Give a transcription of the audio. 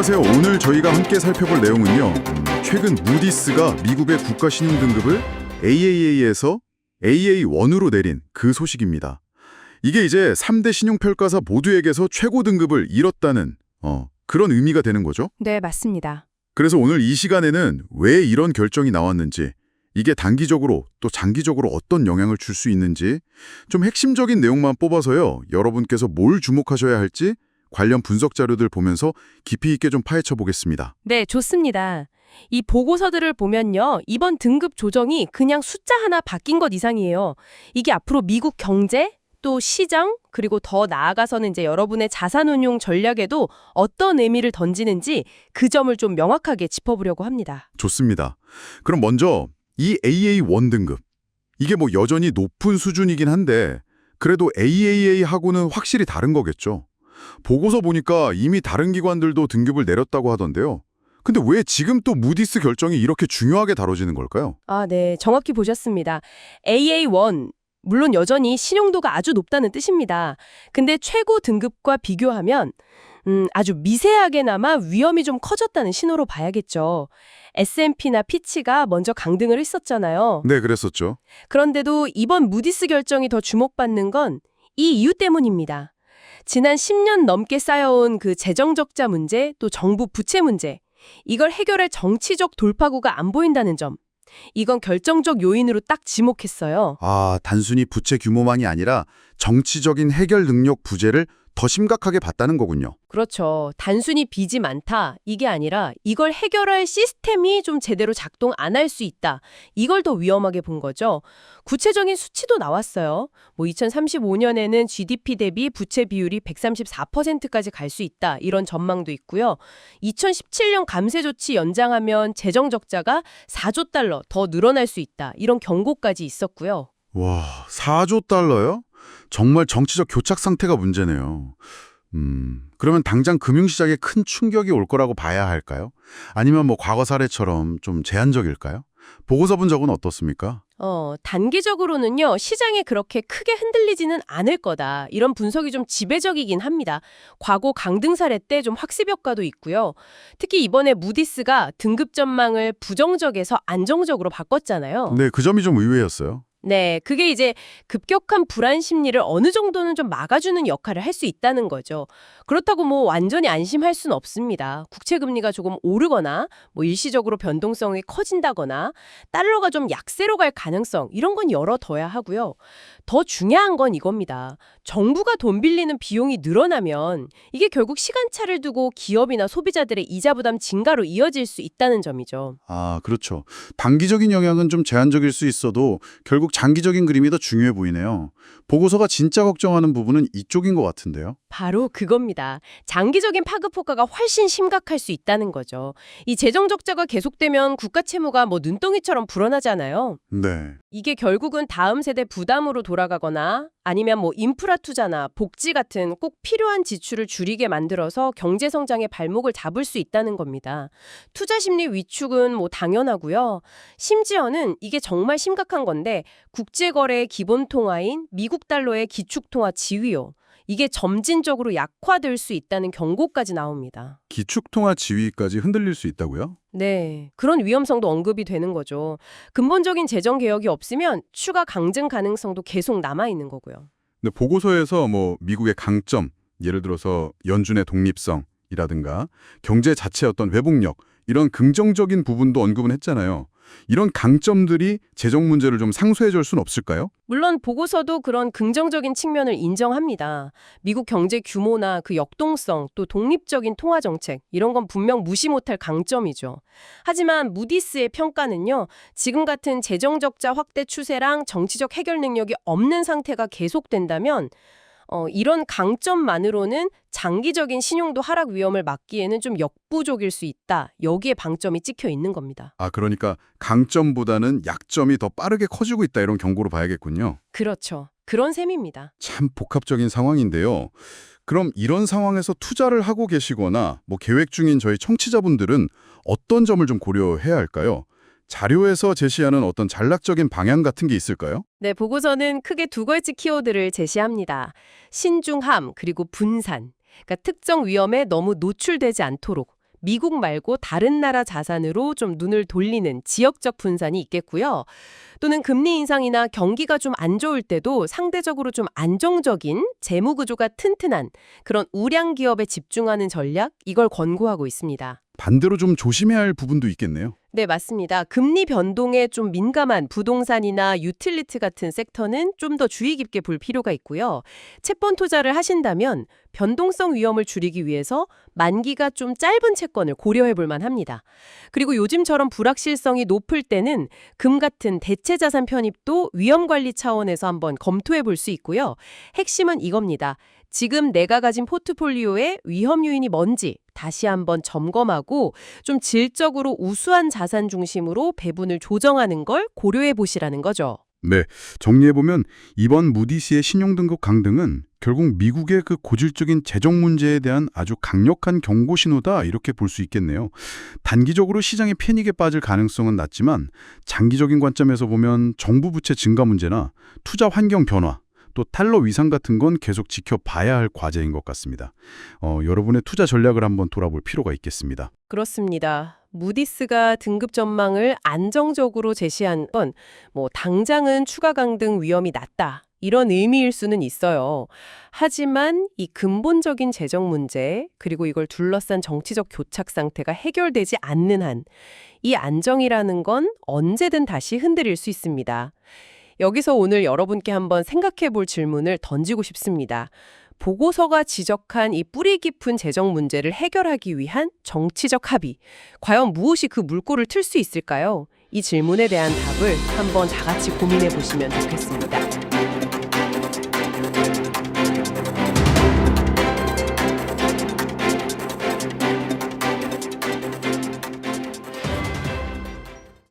안녕하세요. 오늘 저희가 함께 살펴볼 내용은요. 음, 최근 무디스가 미국의 국가 신용 등급을 AAA에서 AA1으로 내린 그 소식입니다. 이게 이제 3대 신용평가사 모두에게서 최고 등급을 잃었다는 어, 그런 의미가 되는 거죠. 네, 맞습니다. 그래서 오늘 이 시간에는 왜 이런 결정이 나왔는지, 이게 단기적으로 또 장기적으로 어떤 영향을 줄 수 있는지 좀 핵심적인 내용만 뽑아서요. 여러분께서 뭘 주목하셔야 할지 관련 분석 자료들 보면서 깊이 있게 좀 파헤쳐 보겠습니다. 네, 좋습니다. 이 보고서들을 보면요. 이번 등급 조정이 그냥 숫자 하나 바뀐 것 이상이에요. 이게 앞으로 미국 경제, 또 시장, 그리고 더 나아가서는 이제 여러분의 자산 운용 전략에도 어떤 의미를 던지는지 그 점을 좀 명확하게 짚어보려고 합니다. 좋습니다. 그럼 먼저 이 AA1 등급. 이게 뭐 여전히 높은 수준이긴 한데 그래도 AAA하고는 확실히 다른 거겠죠. 보고서 보니까 이미 다른 기관들도 등급을 내렸다고 하던데요. 근데 왜 지금 또 무디스 결정이 이렇게 중요하게 다뤄지는 걸까요? 아, 네. 정확히 보셨습니다. AA1 물론 여전히 신용도가 아주 높다는 뜻입니다. 근데 최고 등급과 비교하면 음, 아주 미세하게나마 위험이 좀 커졌다는 신호로 봐야겠죠. S&P나 피치가 먼저 강등을 했었잖아요. 네, 그랬었죠. 그런데도 이번 무디스 결정이 더 주목받는 건 이 이유 때문입니다. 지난 10년 넘게 쌓여온 그 재정 적자 문제, 또 정부 부채 문제, 이걸 해결할 정치적 돌파구가 안 보인다는 점. 이건 결정적 요인으로 딱 지목했어요. 아, 단순히 부채 규모만이 아니라 정치적인 해결 능력 부재를 더 심각하게 봤다는 거군요. 그렇죠. 단순히 빚이 많다. 이게 아니라 이걸 해결할 시스템이 좀 제대로 작동 안 할 수 있다. 이걸 더 위험하게 본 거죠. 구체적인 수치도 나왔어요. 뭐 2035년에는 GDP 대비 부채 비율이 134%까지 갈 수 있다. 이런 전망도 있고요. 2017년 감세 조치 연장하면 재정 적자가 4조 달러 더 늘어날 수 있다. 이런 경고까지 있었고요. 와, 4조 달러요? 정말 정치적 교착 상태가 문제네요. 음, 그러면 당장 금융시장에 큰 충격이 올 거라고 봐야 할까요? 아니면 뭐 과거 사례처럼 좀 제한적일까요? 보고서 본 적은 어떻습니까? 어, 단기적으로는요, 시장에 그렇게 크게 흔들리지는 않을 거다. 이런 분석이 좀 지배적이긴 합니다. 과거 강등 사례 때 좀 학습 효과도 있고요. 특히 이번에 무디스가 등급 전망을 부정적에서 안정적으로 바꿨잖아요. 네, 그 점이 좀 의외였어요. 네, 그게 이제 급격한 불안 심리를 어느 정도는 좀 막아주는 역할을 할 수 있다는 거죠. 그렇다고 뭐 완전히 안심할 수는 없습니다. 국채 금리가 조금 오르거나 뭐 일시적으로 변동성이 커진다거나 달러가 좀 약세로 갈 가능성 이런 건 열어둬야 하고요. 더 중요한 건 이겁니다. 정부가 돈 빌리는 비용이 늘어나면 이게 결국 시간차를 두고 기업이나 소비자들의 이자 부담 증가로 이어질 수 있다는 점이죠. 아, 그렇죠. 단기적인 영향은 좀 제한적일 수 있어도 결국 장기적인 그림이 더 중요해 보이네요. 보고서가 진짜 걱정하는 부분은 이쪽인 것 같은데요. 바로 그겁니다. 장기적인 파급 효과가 훨씬 심각할 수 있다는 거죠. 이 재정 적자가 계속되면 국가 채무가 뭐 눈덩이처럼 불어나잖아요. 네. 이게 결국은 다음 세대 부담으로 돌아가거나 아니면 뭐 인프라 투자나 복지 같은 꼭 필요한 지출을 줄이게 만들어서 경제 성장의 발목을 잡을 수 있다는 겁니다. 투자 심리 위축은 뭐 당연하고요. 심지어는 이게 정말 심각한 건데 국제 거래의 기본 통화인 미국 달러의 기축 통화 지위요. 이게 점진적으로 약화될 수 있다는 경고까지 나옵니다. 기축통화 지위까지 흔들릴 수 있다고요? 네, 그런 위험성도 언급이 되는 거죠. 근본적인 재정 개혁이 없으면 추가 강증 가능성도 계속 남아 있는 거고요. 근데 보고서에서 뭐 미국의 강점, 예를 들어서 연준의 독립성이라든가 경제 자체의 어떤 회복력 이런 긍정적인 부분도 언급은 했잖아요. 이런 강점들이 재정 문제를 좀 상쇄해 줄 수는 없을까요? 물론 보고서도 그런 긍정적인 측면을 인정합니다. 미국 경제 규모나 그 역동성 또 독립적인 통화 정책 이런 건 분명 무시 못할 강점이죠. 하지만 무디스의 평가는요. 지금 같은 재정 적자 확대 추세랑 정치적 해결 능력이 없는 상태가 계속된다면 어, 이런 강점만으로는 장기적인 신용도 하락 위험을 막기에는 좀 역부족일 수 있다. 여기에 방점이 찍혀 있는 겁니다. 아, 그러니까 강점보다는 약점이 더 빠르게 커지고 있다 이런 경고로 봐야겠군요. 그렇죠. 그런 셈입니다. 참 복합적인 상황인데요. 그럼 이런 상황에서 투자를 하고 계시거나 뭐 계획 중인 저희 청취자분들은 어떤 점을 좀 고려해야 할까요? 자료에서 제시하는 어떤 전략적인 방향 같은 게 있을까요? 네, 보고서는 크게 두 가지 키워드를 제시합니다. 신중함 그리고 분산. 그러니까 특정 위험에 너무 노출되지 않도록 미국 말고 다른 나라 자산으로 좀 눈을 돌리는 지역적 분산이 있겠고요. 또는 금리 인상이나 경기가 좀 안 좋을 때도 상대적으로 좀 안정적인 재무 구조가 튼튼한 그런 우량 기업에 집중하는 전략 이걸 권고하고 있습니다. 반대로 좀 조심해야 할 부분도 있겠네요. 네, 맞습니다. 금리 변동에 좀 민감한 부동산이나 유틸리티 같은 섹터는 좀 더 주의 깊게 볼 필요가 있고요. 채권 투자를 하신다면 변동성 위험을 줄이기 위해서 만기가 좀 짧은 채권을 고려해 볼 만합니다. 그리고 요즘처럼 불확실성이 높을 때는 금 같은 대체 자산 편입도 위험 관리 차원에서 한번 검토해 볼 수 있고요. 핵심은 이겁니다. 지금 내가 가진 포트폴리오의 위험 요인이 뭔지 다시 한번 점검하고 좀 질적으로 우수한 자산 중심으로 배분을 조정하는 걸 고려해 보시라는 거죠. 네, 정리해보면 이번 무디스의 신용등급 강등은 결국 미국의 그 고질적인 재정 문제에 대한 아주 강력한 경고 신호다 이렇게 볼 수 있겠네요. 단기적으로 시장의 패닉에 빠질 가능성은 낮지만 장기적인 관점에서 보면 정부 부채 증가 문제나 투자 환경 변화 또 탈러 위상 같은 건 계속 지켜봐야 할 과제인 것 같습니다. 어, 여러분의 투자 전략을 한번 돌아볼 필요가 있겠습니다. 그렇습니다. 무디스가 등급 전망을 안정적으로 제시한 건 뭐 당장은 추가 강등 위험이 낮다. 이런 의미일 수는 있어요. 하지만 이 근본적인 재정 문제, 그리고 이걸 둘러싼 정치적 교착 상태가 해결되지 않는 한, 이 안정이라는 건 언제든 다시 흔들릴 수 있습니다. 여기서 오늘 여러분께 한번 생각해 볼 질문을 던지고 싶습니다. 보고서가 지적한 이 뿌리 깊은 재정 문제를 해결하기 위한 정치적 합의. 과연 무엇이 그 물꼬를 틀 수 있을까요? 이 질문에 대한 답을 한번 다 같이 고민해 보시면 좋겠습니다.